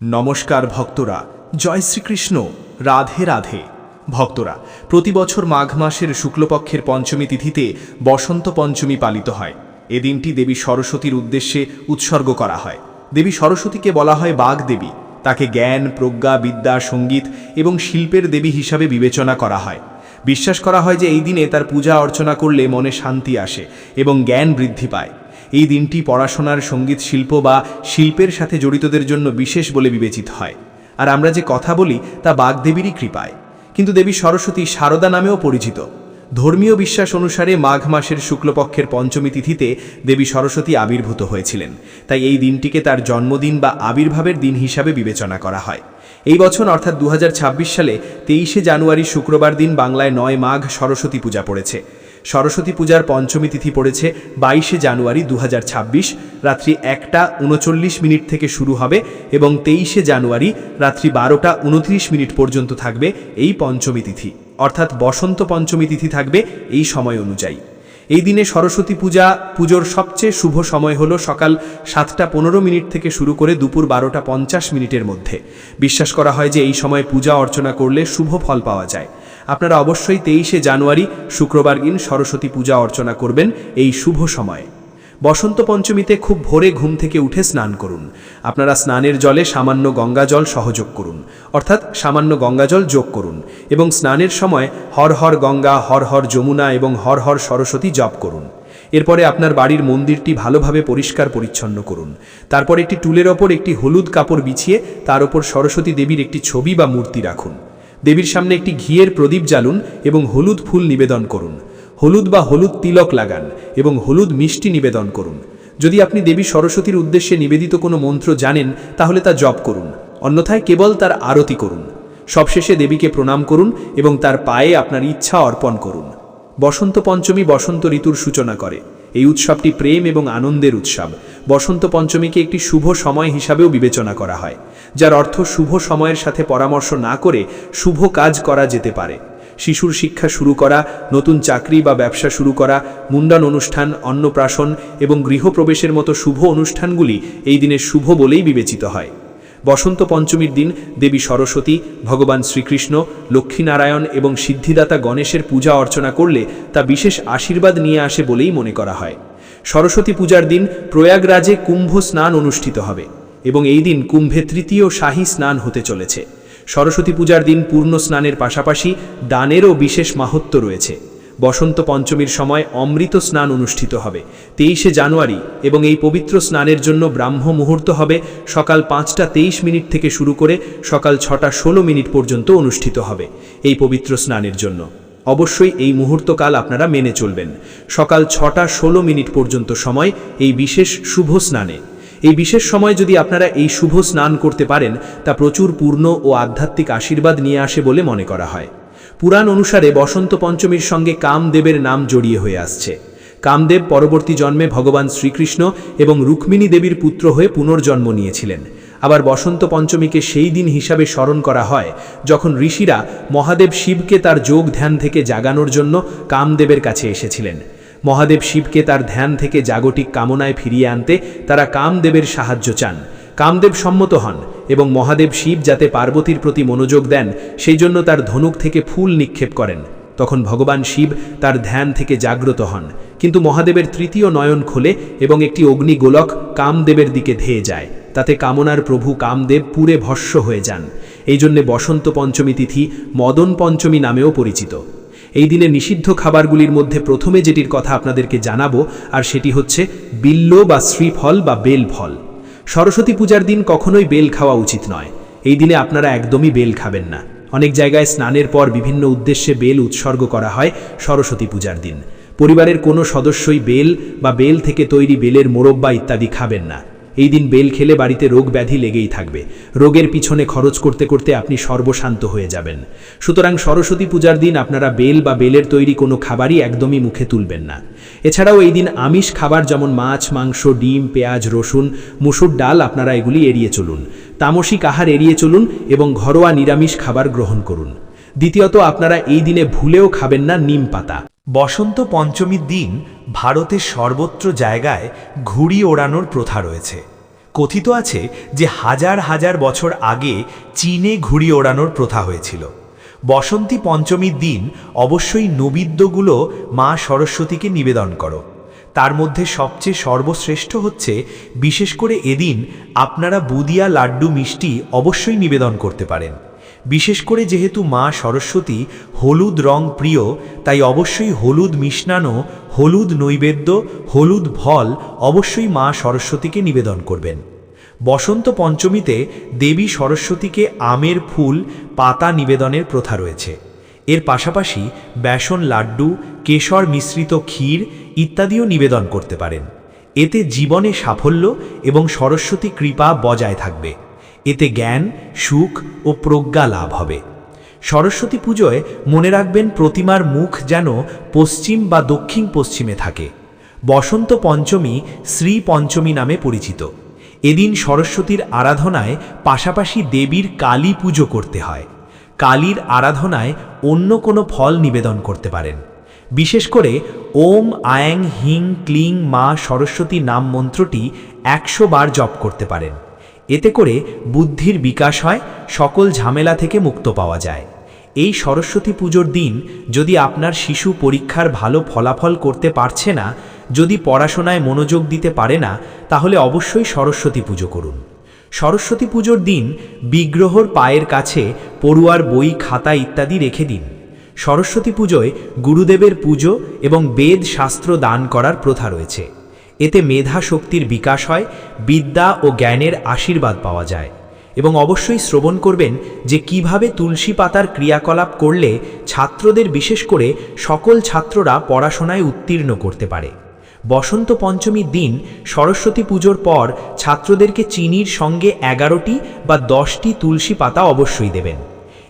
নমস্কার ভক্তরা, জয় শ্রীকৃষ্ণ, রাধে রাধে। ভক্তরা, প্রতি বছর মাঘ মাসের শুক্লপক্ষের পঞ্চমী তিথিতে বসন্ত পঞ্চমী পালিত হয়। এ দিনটি দেবী সরস্বতীর উদ্দেশ্যে উৎসর্গ করা হয়। দেবী সরস্বতীকে বলা হয় বাঘ দেবী। তাকে জ্ঞান, প্রজ্ঞা, বিদ্যা, সংগীত এবং শিল্পের দেবী হিসাবে বিবেচনা করা হয়। বিশ্বাস করা হয় যে এই দিনে তার পূজা অর্চনা করলে মনে শান্তি আসে এবং জ্ঞান বৃদ্ধি পায়। এই দিনটি পড়াশোনার সংগীত শিল্প বা শিল্পের সাথে জড়িতদের জন্য বিশেষ বলে বিবেচিত হয়। আর আমরা যে কথা বলি তা বাগদেবীরই কৃপায়। কিন্তু দেবী সরস্বতী শারদা নামেও পরিচিত। ধর্মীয় বিশ্বাস অনুসারে মাঘ মাসের শুক্লপক্ষের পঞ্চমী তিথিতে দেবী সরস্বতী আবির্ভূত হয়েছিলেন। তাই এই দিনটিকে তার জন্মদিন বা আবির্ভাবের দিন হিসাবে বিবেচনা করা হয়। এই বছর অর্থাৎ দু হাজার ছাব্বিশ সালে তেইশে জানুয়ারি শুক্রবার দিন বাংলায় নয় মাঘ সরস্বতী পূজা পড়েছে। সরস্বতী পূজার পঞ্চমী তিথি পড়েছে বাইশে জানুয়ারি দু হাজার ছাব্বিশ, রাত্রি একটা উনচল্লিশ মিনিট থেকে শুরু হবে এবং তেইশে জানুয়ারি রাত্রি বারোটা উনত্রিশ মিনিট পর্যন্ত থাকবে এই পঞ্চমী তিথি। অর্থাৎ বসন্ত পঞ্চমী তিথি থাকবে এই সময় অনুযায়ী। এই দিনে সরস্বতী পূজা, পুজোর সবচেয়ে শুভ সময় হলো সকাল সাতটা পনেরো মিনিট থেকে শুরু করে দুপুর বারোটা পঞ্চাশ মিনিটের মধ্যে। বিশ্বাস করা হয় যে এই সময় পূজা অর্চনা করলে শুভ ফল পাওয়া যায়। আপনারা অবশ্যই তেইশে জানুয়ারি, শুক্রবার দিন সরস্বতী পূজা অর্চনা করবেন এই শুভ সময়ে। বসন্ত পঞ্চমীতে খুব ভোরে ঘুম থেকে উঠে স্নান করুন। আপনারা স্নানের জলে সামান্য গঙ্গাজল সহযোগ করুন। অর্থাৎ সামান্য গঙ্গাজল যোগ করুন এবং স্নানের সময় হর হর গঙ্গা, হর হর যমুনা এবং হর হর সরস্বতী জপ করুন। এরপরে আপনার বাড়ির মন্দিরটি ভালোভাবে পরিষ্কার পরিচ্ছন্ন করুন। তারপর একটি টুলের ওপর একটি হলুদ কাপড় বিছিয়ে তার ওপর সরস্বতী দেবীর একটি ছবি বা মূর্তি রাখুন। দেবীর সামনে একটি ঘিয়ের প্রদীপ জ্বালুন এবং হলুদ ফুল নিবেদন করুন। হলুদ বা হলুদ তিলক লাগান এবং হলুদ মিষ্টি নিবেদন করুন। যদি আপনি দেবী সরস্বতীর উদ্দেশ্যে নিবেদিত কোনো মন্ত্র জানেন, তাহলে তা জপ করুন। অন্যথায় কেবল তার আরতি করুন। সবশেষে দেবীকে প্রণাম করুন এবং তার পায়ে আপনার ইচ্ছা অর্পণ করুন। বসন্ত পঞ্চমী বসন্ত ঋতুর সূচনা করে। এই উৎসবটি প্রেম এবং আনন্দের উৎসব। বসন্ত পঞ্চমীকে একটি শুভ সময় হিসাবেও বিবেচনা করা হয়। যার অর্থ শুভ সময়ের সাথে পরামর্শ না করে শুভ কাজ করা যেতে পারে। শিশুর শিক্ষা শুরু করা, নতুন চাকরি বা ব্যবসা শুরু করা, মুন্ডন অনুষ্ঠান, অন্নপ্রাশন এবং গৃহপ্রবেশের মতো শুভ অনুষ্ঠানগুলি এই দিনের শুভ বলেই বিবেচিত হয়। বসন্ত পঞ্চমীর দিন দেবী সরস্বতী, ভগবান শ্রীকৃষ্ণ, লক্ষ্মীনারায়ণ এবং সিদ্ধিদাতা গণেশের পূজা অর্চনা করলে তা বিশেষ আশীর্বাদ নিয়ে আসে বলেই মনে করা হয়। সরস্বতী পূজার দিন প্রয়াগরাজে কুম্ভ স্নান অনুষ্ঠিত হবে। এবং এই দিন কুম্ভে তৃতীয় শাহী স্নান হতে চলেছে। সরস্বতী পূজার দিন পূর্ণ স্নানের পাশাপাশি দানেরও বিশেষ মাহাত্ম্য রয়েছে। বসন্ত পঞ্চমীর সময় অমৃত স্নান অনুষ্ঠিত হবে, তেইশে জানুয়ারি, এবং এই পবিত্র স্নানের জন্য ব্রাহ্ম মুহূর্ত হবে সকাল পাঁচটা তেইশ মিনিট থেকে শুরু করে সকাল ছটা ষোলো মিনিট পর্যন্ত অনুষ্ঠিত হবে এই পবিত্র স্নানের জন্য। অবশ্যই এই মুহূর্তকাল আপনারা মেনে চলবেন। সকাল ছটা ষোলো মিনিট পর্যন্ত সময় এই বিশেষ শুভ স্নানে। এই বিশেষ সময় যদি আপনারা এই শুভ স্নান করতে পারেন, তা প্রচুর পূর্ণ ও আধ্যাত্মিক আশীর্বাদ নিয়ে আসে বলে মনে করা হয়। পুরাণ অনুসারে বসন্ত পঞ্চমীর সঙ্গে কামদেবের নাম জড়িয়ে হয়ে আসছে। কামদেব পরবর্তী জন্মে ভগবান শ্রীকৃষ্ণ এবং রুক্মিণী দেবীর পুত্র হয়ে পুনর্জন্ম নিয়েছিলেন। আবার বসন্ত পঞ্চমীকে সেই দিন হিসাবে স্মরণ করা হয়, যখন ঋষিরা মহাদেব শিবকে তার যোগ ধ্যান থেকে জাগানোর জন্য কামদেবের কাছে এসেছিলেন। মহাদেব শিবকে তার ধ্যান থেকে জাগতিক কামনায় ফিরিয়ে আনতে তারা কামদেবের সাহায্য চান। কামদেব সম্মত হন এবং মহাদেব শিব যাতে পার্বতীর প্রতি মনোযোগ দেন, সেই জন্য তার ধনুক থেকে ফুল নিক্ষেপ করেন। তখন ভগবান শিব তার ধ্যান থেকে জাগ্রত হন। কিন্তু মহাদেবের তৃতীয় নয়ন খোলে এবং একটি অগ্নিগোলক কামদেবের দিকে ধেয়ে যায়। তাতে কামনার প্রভু কামদেব পুরে ভস্য হয়ে যান। এই জন্যে বসন্ত পঞ্চমী তিথি মদন পঞ্চমী নামেও পরিচিত। এই দিনে নিষিদ্ধ খাবারগুলির মধ্যে প্রথমে যেটির কথা আপনাদেরকে জানাব, আর সেটি হচ্ছে বিল্ল বা শ্রীফল বা বেল ফল সরস্বতী পূজার দিন কখনোই বেল খাওয়া উচিত নয়। এই দিনে আপনারা একদমই বেল খাবেন না। অনেক জায়গায় স্নানের পর বিভিন্ন উদ্দেশ্যে বেল উৎসর্গ করা হয় সরস্বতী পূজার দিন। পরিবারের কোনো সদস্যই বেল বা বেল থেকে তৈরি বেলের মোরব্বা ইত্যাদি খাবেন না। এই দিন বেল খেলে বাড়িতে রোগ ব্যাধি লেগেই থাকবে। রোগের পিছনে খরচ করতে করতে আপনি সর্বশান্ত হয়ে যাবেন। সুতরাং সরস্বতী পূজার দিন আপনারা বেল বা বেলের তৈরি কোনো খাবারই একদমই মুখে তুলবেন না। এছাড়াও এই দিন আমিষ খাবার যেমন মাছ, মাংস, ডিম, পেঁয়াজ, রসুন, মুসুর ডাল আপনারা এগুলি এড়িয়ে চলুন। তামসিক আহার এড়িয়ে চলুন এবং ঘরোয়া নিরামিষ খাবার গ্রহণ করুন। দ্বিতীয়ত আপনারা এই দিনে ভুলেও খাবেন না নিম পাতা। বসন্ত পঞ্চমীর দিন ভারতের সর্বত্র জায়গায় ঘুড়ি ওড়ানোর প্রথা রয়েছে। কথিত আছে যে হাজার হাজার বছর আগে চীনে ঘুড়ি ওড়ানোর প্রথা হয়েছিল। বসন্তী পঞ্চমীর দিন অবশ্যই নৈবেদ্যগুলো মা সরস্বতীকে নিবেদন করো। তার মধ্যে সবচেয়ে সর্বশ্রেষ্ঠ হচ্ছে, বিশেষ করে এদিন আপনারা বুদিয়া লাড্ডু মিষ্টি অবশ্যই নিবেদন করতে পারেন। বিশেষ করে যেহেতু মা সরস্বতী হলুদ রং প্রিয়, তাই অবশ্যই হলুদ মিষ্টানো হলুদ নৈবেদ্য, হলুদ ফল অবশ্যই মা সরস্বতীকে নিবেদন করবেন। বসন্ত পঞ্চমীতে দেবী সরস্বতীকে আমের ফুল, পাতা নিবেদনের প্রথা রয়েছে। এর পাশাপাশি বেসন লাড্ডু, কেশর মিশ্রিত ক্ষীর ইত্যাদিও নিবেদন করতে পারেন। এতে জীবনে সাফল্য এবং সরস্বতী কৃপা বজায় থাকবে। এতে জ্ঞান, সুখ ও প্রজ্ঞা লাভ হবে। সরস্বতী পুজোয় মনে রাখবেন প্রতিমার মুখ যেন পশ্চিম বা দক্ষিণ পশ্চিমে থাকে। বসন্ত পঞ্চমী শ্রী পঞ্চমী নামে পরিচিত। এদিন সরস্বতীর আরাধনায় পাশাপাশি দেবীর কালী পুজো করতে হয়। কালীর আরাধনায় অন্য কোনো ফল নিবেদন করতে পারেন। বিশেষ করে ওম, আয়ং, হিং, ক্লিং, মা, সরস্বতী নাম মন্ত্রটি একশো বার জপ করতে পারেন। এতে করে বুদ্ধির বিকাশ হয়, সকল ঝামেলা থেকে মুক্ত পাওয়া যায়। এই সরস্বতী পুজোর দিন যদি আপনার শিশু পরীক্ষার ভালো ফলাফল করতে পারছে না, যদি পড়াশোনায় মনোযোগ দিতে পারে না, তাহলে অবশ্যই সরস্বতী পুজো করুন। সরস্বতী পুজোর দিন বিগ্রহর পায়ের কাছে পড়ুয়ার বই, খাতা ইত্যাদি রেখে দিন। সরস্বতী পুজোয় গুরুদেবের পুজো এবং বেদ শাস্ত্র দান করার প্রথা রয়েছে। এতে মেধা শক্তির বিকাশ হয়, বিদ্যা ও জ্ঞানের আশীর্বাদ পাওয়া যায়। এবং অবশ্যই শ্রবণ করবেন যে কীভাবে তুলসী পাতার ক্রিয়াকলাপ করলে ছাত্রদের বিশেষ করে সকল ছাত্ররা পড়াশোনায় উত্তীর্ণ করতে পারে। বসন্ত পঞ্চমীর দিন সরস্বতী পুজোর পর ছাত্রদেরকে চিনির সঙ্গে এগারোটি বা দশটি তুলসী পাতা অবশ্যই দেবেন।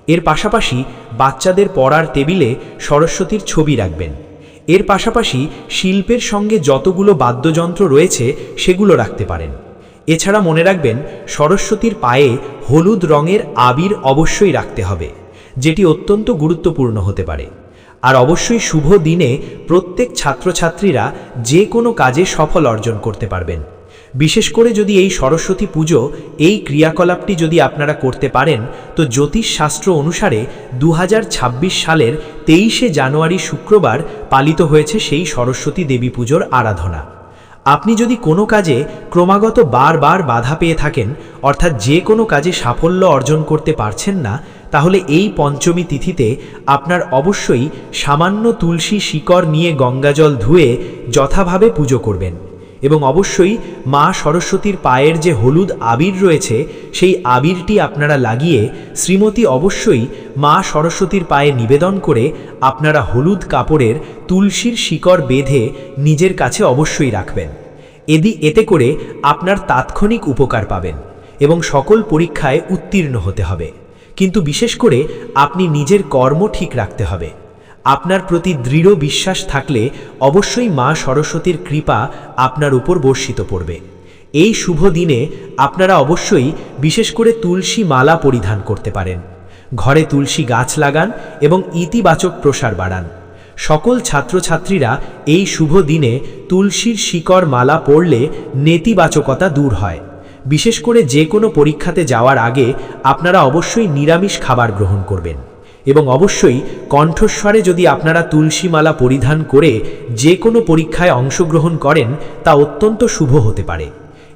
এর পাশাপাশি বাচ্চাদের পড়ার টেবিলে সরস্বতীর ছবি রাখবেন। এর পাশাপাশি শিল্পের সঙ্গে যতগুলো বাদ্যযন্ত্র রয়েছে, সেগুলো রাখতে পারেন। এছাড়া মনে রাখবেন, সরস্বতীর পায়ে হলুদ রঙের আবির অবশ্যই রাখতে হবে, যেটি অত্যন্ত গুরুত্বপূর্ণ হতে পারে। আর অবশ্যই শুভ দিনে প্রত্যেক ছাত্রছাত্রীরা যে কোনো কাজে সফল অর্জন করতে পারবেন। বিশেষ করে যদি এই সরস্বতী পুজো, এই ক্রিয়াকলাপটি যদি আপনারা করতে পারেন, তো জ্যোতিষ শাস্ত্র অনুসারে দু হাজার ছাব্বিশ সালের তেইশে জানুয়ারি শুক্রবার পালিত হয়েছে সেই সরস্বতী দেবী পুজোর আরাধনা। আপনি যদি কোনো কাজে ক্রমাগত বারবার বাধা পেয়ে থাকেন, অর্থাৎ যে কোনো কাজে সাফল্য অর্জন করতে পারছেন না, তাহলে এই পঞ্চমী তিথিতে আপনার অবশ্যই সামান্য তুলসী শিকড় নিয়ে গঙ্গাজল ধুয়ে যথাভাবে পুজো করবেন। এবং অবশ্যই মা সরস্বতীর পায়ের যে হলুদ আবির রয়েছে, সেই আবিরটি আপনারা লাগিয়ে শ্রীমতী অবশ্যই মা সরস্বতীর পায়ে নিবেদন করে আপনারা হলুদ কাপড়ের তুলসীর শিকড় বেঁধে নিজের কাছে অবশ্যই রাখবেন। এদি, এতে করে আপনার তাৎক্ষণিক উপকার পাবেন এবং সকল পরীক্ষায় উত্তীর্ণ হতে হবে। কিন্তু বিশেষ করে আপনি নিজের কর্ম ঠিক রাখতে হবে। আপনার প্রতি দৃঢ় বিশ্বাস থাকলে অবশ্যই মা সরস্বতীর কৃপা আপনার উপর বর্ষিত পড়বে। এই শুভ দিনে আপনারা অবশ্যই বিশেষ করে তুলসী মালা পরিধান করতে পারেন। ঘরে তুলসী গাছ লাগান এবং ইতিবাচক প্রসার বাড়ান। সকল ছাত্রছাত্রীরা এই শুভ দিনে তুলসীর শিকড় মালা পড়লে নেতিবাচকতা দূর হয়। বিশেষ করে যে কোনো পরীক্ষাতে যাওয়ার আগে আপনারা অবশ্যই নিরামিষ খাবার গ্রহণ করবেন। এবং অবশ্যই কণ্ঠস্বরে যদি আপনারা তুলসী মালা পরিধান করে যে কোনো পরীক্ষায় অংশগ্রহণ করেন, তা অত্যন্ত শুভ হতে পারে।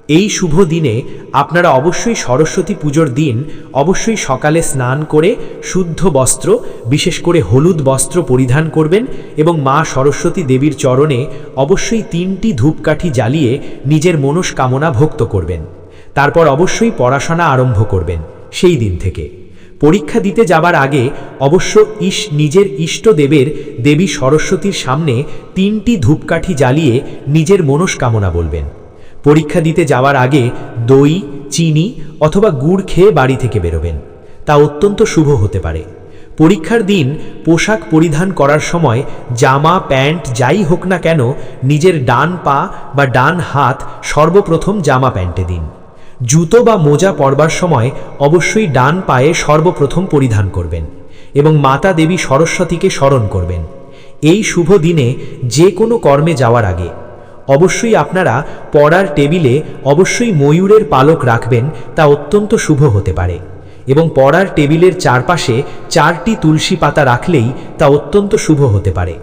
এই শুভ দিনে আপনারা অবশ্যই সরস্বতী পুজোর দিন অবশ্যই সকালে স্নান করে শুদ্ধ বস্ত্র, বিশেষ করে হলুদ বস্ত্র পরিধান করবেন এবং মা সরস্বতী দেবীর চরণে অবশ্যই তিনটি ধূপকাঠি জ্বালিয়ে নিজের মনস্কামনা ভক্ত করবেন। তারপর অবশ্যই পড়াশোনা আরম্ভ করবেন সেই দিন থেকে। পরীক্ষা দিতে যাবার আগে অবশ্য ইস নিজের ইষ্টদেবের দেবী সরস্বতীর সামনে তিনটি ধূপকাঠি জ্বালিয়ে নিজের মনস্কামনা বলবেন। পরীক্ষা দিতে যাওয়ার আগে দই, চিনি অথবা গুড় খেয়ে বাড়ি থেকে বেরোবেন। তা অত্যন্ত শুভ হতে পারে। পরীক্ষার দিন পোশাক পরিধান করার সময় জামা, প্যান্ট যাই হোক না কেন নিজের ডান পা বা ডান হাত সর্বপ্রথম জামা প্যান্টে দিন। জুতো বা মোজা পরবার সময় অবশ্যই ডান পায়ে সর্বপ্রথম পরিধান করবেন এবং মাতা দেবী সরস্বতীকে স্মরণ করবেন। এই শুভ দিনে যে কোনো কর্মে যাওয়ার আগে অবশ্যই আপনারা পড়ার টেবিলে অবশ্যই ময়ূরের পালক রাখবেন তা অত্যন্ত শুভ হতে পারে এবং পড়ার টেবিলের চারপাশে চারটি তুলসী পাতা রাখলেই তা অত্যন্ত শুভ হতে পারে।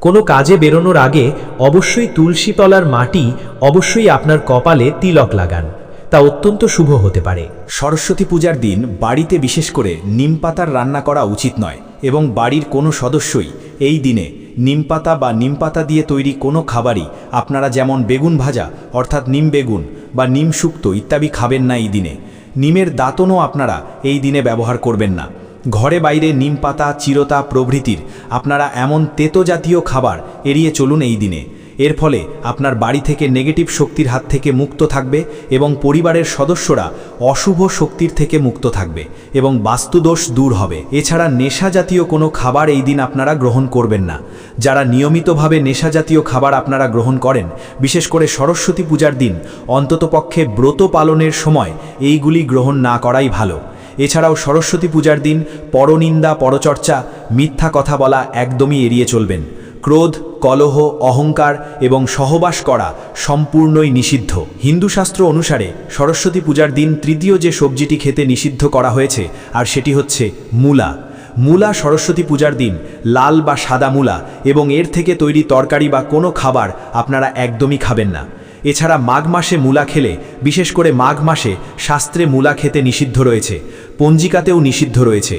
কোনো কাজে বেরোনোর আগে অবশ্যই তুলসী তলার মাটি অবশ্যই আপনার কপালে তিলক লাগান। তা অত্যন্ত শুভ হতে পারে। সরস্বতী পূজার দিন বাড়িতে বিশেষ করে নিম পাতার রান্না করা উচিত নয় এবং বাড়ির কোনো সদস্যই এই দিনে নিমপাতা বা নিমপাতা দিয়ে তৈরি কোনো খাবারই আপনারা যেমন বেগুন ভাজা, অর্থাৎ নিম বেগুন বা নিম শুক্তো ইত্যাদি খাবেন না এই দিনে। নিমের দাঁতনও আপনারা এই দিনে ব্যবহার করবেন না। ঘরে বাইরে নিম পাতা, চিরতা প্রভৃতির আপনারা এমন তেতো জাতীয় খাবার এড়িয়ে চলুন এই দিনে। এর ফলে আপনার বাড়ি থেকে নেগেটিভ শক্তির হাত থেকে মুক্ত থাকবে এবং পরিবারের সদস্যরা অশুভ শক্তির থেকে মুক্ত থাকবে এবং বাস্তুদোষ দূর হবে। এছাড়া নেশা জাতীয় কোনো খাবার এই দিন আপনারা গ্রহণ করবেন না। যারা নিয়মিতভাবে নেশা জাতীয় খাবার আপনারা গ্রহণ করেন, বিশেষ করে সরস্বতী পূজার দিন অন্ততপক্ষে ব্রত পালনের সময় এইগুলি গ্রহণ না করাই ভালো। এছাড়াও সরস্বতী পূজার দিন পরনিন্দা, পরচর্চা, মিথ্যা কথা বলা একদমই এড়িয়ে চলবেন। ক্রোধ, কলহ, অহংকার এবং সহবাস করা সম্পূর্ণই নিষিদ্ধ। হিন্দু শাস্ত্র অনুসারে সরস্বতী পূজার দিন তৃতীয় যে সবজিটি খেতে নিষিদ্ধ করা হয়েছে, আর সেটি হচ্ছে মূলা। মূলা সরস্বতী পূজার দিন, লাল বা সাদা মূলা, এবং এর থেকে তৈরি তরকারি বা কোনো খাবার আপনারা একদমই খাবেন না। এছাড়া মাঘ মাসে মূলা খেলে, বিশেষ করে মাঘ মাসে শাস্ত্রে মূলা খেতে নিষিদ্ধ রয়েছে, পঞ্জিকাতেও নিষিদ্ধ রয়েছে।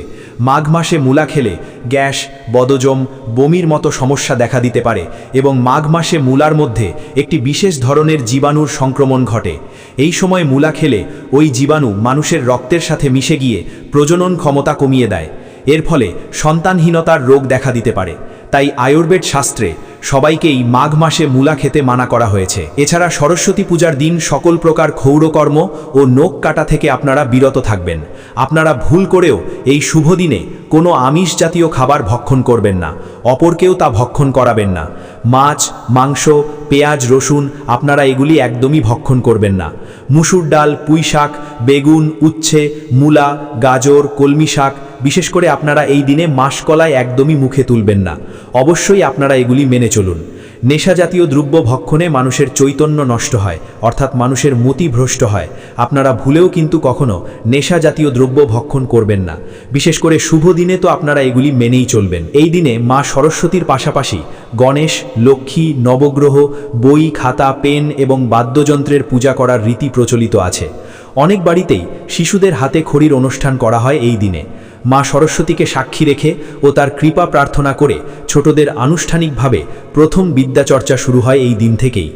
মাঘ মাসে মূলা খেলে গ্যাস, বদজম, বমির মতো সমস্যা দেখা দিতে পারে এবং মাঘ মাসে মূলার মধ্যে একটি বিশেষ ধরনের জীবাণুর সংক্রমণ ঘটে। এই সময় মূলা খেলে ওই জীবাণু মানুষের রক্তের সাথে মিশে গিয়ে প্রজনন ক্ষমতা কমিয়ে দেয়। এর ফলে সন্তানহীনতার রোগ দেখা দিতে পারে। তাই আয়ুর্বেদ শাস্ত্রে সবাইকেই মাঘ মাসে মূলা খেতে মানা করা হয়েছে। এছাড়া সরস্বতী পূজার দিন সকল প্রকার ক্ষৌরকর্ম ও নোক কাটা থেকে আপনারা বিরত থাকবেন। আপনারা ভুল করেও এই শুভ দিনে কোনো আমিষ জাতীয় খাবার ভক্ষণ করবেন না। অপরকেও তা ভক্ষণ করাবেন না। মাছ, মাংস, পেঁয়াজ, রসুন আপনারা এগুলি একদমই ভক্ষণ করবেন না। মুসুর ডাল পুঁই শাক বেগুন, উচ্ছে, মূলা, গাজর কলমি শাক বিশেষ করে আপনারা এই দিনে মাসকলায় একদমই মুখে তুলবেন না। অবশ্যই আপনারা এগুলি মেনে চলুন। নেশা জাতীয় দ্রব্য ভক্ষণে মানুষের চৈতন্য নষ্ট হয়, অর্থাৎ মানুষের মতি ভ্রষ্ট হয়। আপনারা ভুলেও কিন্তু কখনো নেশা জাতীয় দ্রব্য ভক্ষণ করবেন না। বিশেষ করে শুভ দিনে তো আপনারা এগুলি মেনেই চলবেন। এই দিনে মা সরস্বতীর পাশাপাশি গণেশ, লক্ষ্মী, নবগ্রহ, বই, খাতা, পেন এবং বাদ্যযন্ত্রের পূজা করার রীতি প্রচলিত আছে। অনেক বাড়িতেই শিশুদের হাতে খড়ির অনুষ্ঠান করা হয় এই দিনে। মা সরস্বতীকে সাক্ষী রেখে ও তার কৃপা প্রার্থনা করে ছোটদের আনুষ্ঠানিকভাবে প্রথম বিদ্যাচর্চা শুরু হয় এই দিন থেকেই।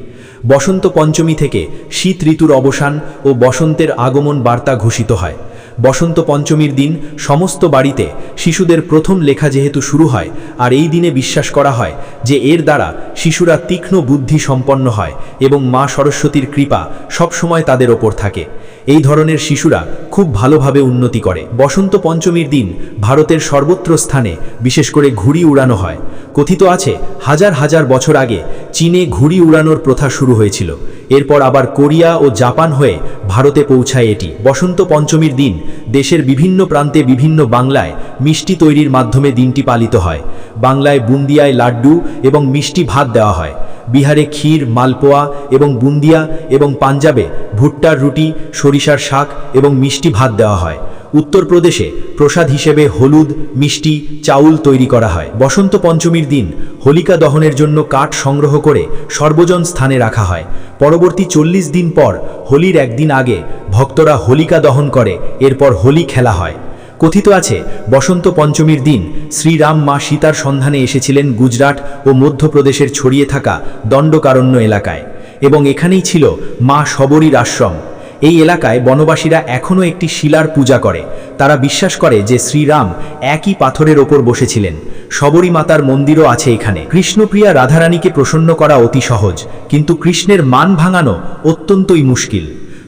বসন্ত পঞ্চমী থেকে শীত ঋতুর অবসান ও বসন্তের আগমন বার্তা ঘোষিত হয়। বসন্ত পঞ্চমীর দিন সমস্ত বাড়িতে শিশুদের প্রথম লেখা যেহেতু শুরু হয়, আর এই দিনে বিশ্বাস করা হয় যে এর দ্বারা শিশুরা তীক্ষ্ণ বুদ্ধি সম্পন্ন হয় এবং মা সরস্বতীর কৃপা সবসময় তাদের ওপর থাকে। এই ধরনের শিশুরা খুব ভালোভাবে উন্নতি করে। বসন্ত পঞ্চমীর দিন ভারতের সর্বত্র স্থানে, বিশেষ করে ঘুড়ি উড়ানো হয়। কথিত আছে, হাজার হাজার বছর আগে চীনে ঘুড়ি উড়ানোর প্রথা শুরু হয়েছিল। এরপর আবার কোরিয়া ও জাপান হয়ে ভারতে পৌঁছায় এটি। বসন্ত পঞ্চমীর দিন দেশের বিভিন্ন প্রান্তে বিভিন্ন বাংলায় মিষ্টি তৈরির মাধ্যমে দিনটি পালিত হয়। বাংলায় বুন্দিয়ায় লাড্ডু এবং মিষ্টি ভাত দেওয়া হয়। বিহারে ক্ষীর, মালপোয়া এবং বুন্দিয়া এবং পাঞ্জাবে ভুট্টার রুটি, সরিষার শাক এবং মিষ্টি ভাত দেওয়া হয়। উত্তরপ্রদেশে প্রসাদ হিসেবে হলুদ, মিষ্টি, চাউল তৈরি করা হয়। বসন্ত পঞ্চমীর দিন হোলিকা দহনের জন্য কাঠ সংগ্রহ করে সর্বজন স্থানে রাখা হয়। পরবর্তী চল্লিশ দিন পর হোলির একদিন আগে ভক্তরা হোলিকা দহন করে, এরপর হোলি খেলা হয়। কথিত আছে, বসন্ত পঞ্চমীর দিন শ্রীরাম মা সীতার সন্ধানে এসেছিলেন গুজরাট ও মধ্যপ্রদেশের ছড়িয়ে থাকা দণ্ডকারণ্য এলাকায় এবং এখানেই ছিল মা শবরীর আশ্রম। এই এলাকায় বনবাসীরা এখনও একটি শিলার পূজা করে। তারা বিশ্বাস করে যে শ্রীরাম একই পাথরের ওপর বসেছিলেন। শবরী মাতার মন্দিরও আছে এখানে। কৃষ্ণপ্রিয়া রাধারানীকে প্রসন্ন করা অতি সহজ, কিন্তু কৃষ্ণের মান ভাঙানো অত্যন্তই মুশকিল।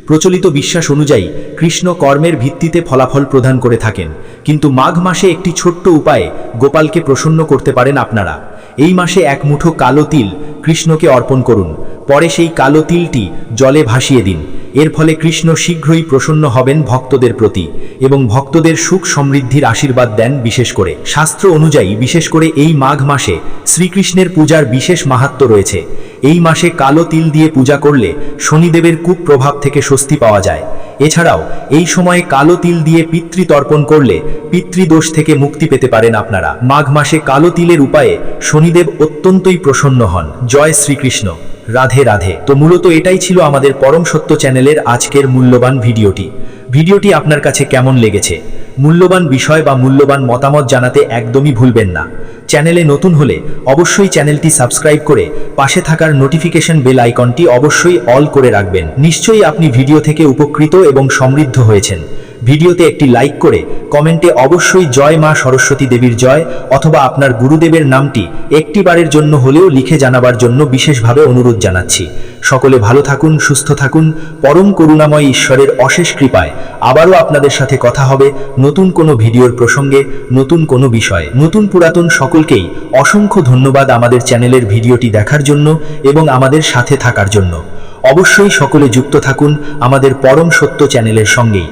প্রচলিত বিশ্বাস অনুযায়ী, কৃষ্ণ কর্মের ভিত্তিতে ফলাফল প্রদান করে থাকেন। কিন্তু মাঘ মাসে একটি ছোট্ট উপায়ে গোপালকে প্রসন্ন করতে পারেন আপনারা। এই মাসে এক মুঠো কালো তিল কৃষ্ণকে অর্পণ করুন। পরে সেই কালো তিলটি জলে ভাসিয়ে দিন। এর ফলে কৃষ্ণ শীঘ্রই প্রসন্ন হবেন ভক্তদের প্রতি এবং ভক্তদের সুখ সমৃদ্ধির আশীর্বাদ দেন বিশেষ করে। শাস্ত্র অনুযায়ী, বিশেষ করে এই মাঘ মাসে শ্রীকৃষ্ণের পূজার বিশেষ মাহাত্ম রয়েছে। এই মাসে কালো তিল দিয়ে পূজা করলে শনিদেবের কুপ্রভাব থেকে স্বস্তি পাওয়া যায়। এছাড়াও, এই সময়ে কালো তিল দিয়ে পিতৃতর্পণ করলে পিতৃদোষ থেকে মুক্তি পেতে পারেন আপনারা। মাঘ মাসে কালো তিলের উপায়ে শনিদেব অত্যন্তই প্রসন্ন হন। জয় শ্রীকৃষ্ণ। রাধে রাধে। তো মূলত এটাই ছিল আমাদের পরম সত্য চ্যানেলের আজকের মূল্যবান ভিডিওটি। ভিডিওটি আপনার কাছে কেমন লেগেছে? মূল্যবান বিষয় বা মূল্যবান মতামত জানাতে একদমই ভুলবেন না। চ্যানেলে নতুন হলে অবশ্যই চ্যানেলটি সাবস্ক্রাইব করে পাশে থাকার নোটিফিকেশন বেল আইকনটি অবশ্যই অল করে রাখবেন। নিশ্চয়ই আপনি ভিডিও থেকে উপকৃত এবং সমৃদ্ধ হয়েছেন। ভিডিওতে একটি লাইক করে কমেন্টে অবশ্যই জয় মা সরস্বতী দেবীর জয় অথবা আপনার গুরুদেবের নামটি একটি বারের জন্য হলেও লিখে জানাবার জন্য বিশেষভাবে অনুরোধ জানাচ্ছি। সকলে ভালো থাকুন, সুস্থ থাকুন, পরম করুণাময় ঈশ্বরের অশেষ কৃপায়। আবারও আপনাদের সাথে কথা হবে নতুন কোনো ভিডিওর প্রসঙ্গে, নতুন কোনো বিষয়ে। নতুন পুরাতন সকলকেই অসংখ্য ধন্যবাদ আমাদের চ্যানেলের ভিডিওটি দেখার জন্য এবং আমাদের সাথে থাকার জন্য। অবশ্যই সকলে যুক্ত থাকুন আমাদের পরম সত্য চ্যানেলের সঙ্গেই।